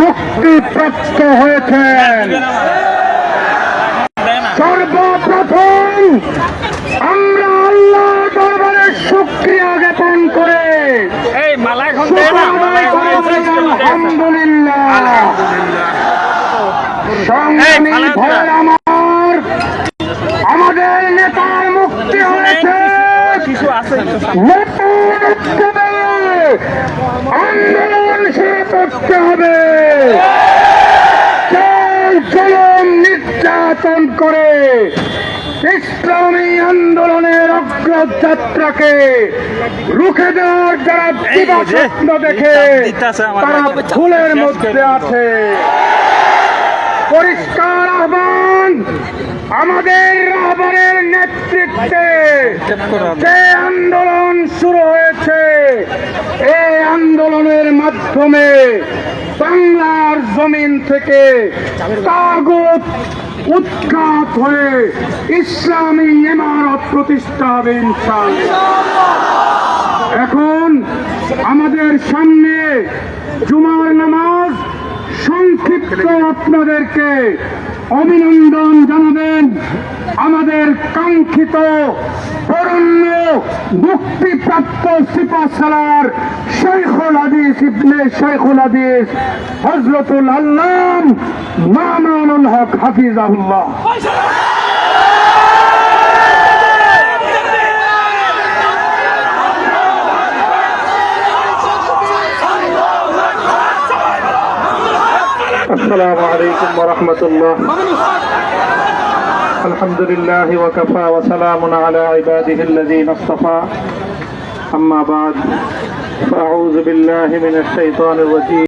মুক্তিপ্রাপ্ত হয়েছেন। সর্বপ্রথম আমরা আল্লাহ দরবারে শুক্রিয়া জ্ঞাপন করে আলহামদুলিল্লাহ। আমাদের নেতার মুক্তি হয়েছে। আন্দোলন শুরু করতে হবে। নির্যাতন করে ইসলামী আন্দোলনের অগ্রযাত্রাকে রুখে দেওয়ার যারা স্বপ্ন দেখে। তারা ভুলের মধ্যে আছে পরিষ্কার আহ্বান আমাদের রাহবারের নেতৃত্বে যে আন্দোলন শুরু হয়েছে এই আন্দোলনের মাধ্যমে বাংলার জমিন থেকে তাগুত উৎখাত হয়ে ইসলামী ইমারত প্রতিষ্ঠা হবে এখন আমাদের সামনে জুমার নামাজ সংক্ষিপ্ত আপনাদেরকে অভিনন্দন জানাবেন আমাদের কাঙ্ক্ষিত পরণ্য মুক্তিপ্রাপ্ত সিপাশালার শেখুল আদিস ইবনে শেখুল আদিস হজরতুল আল্লাম মামানুল হক হাফিজ হাফিজাহুল্লাহ। السلام عليكم ورحمة الله. الحمد لله وكفى وسلام على عباده الذين اصطفى. أما بعد فأعوذ بالله من الشيطان الرجيم.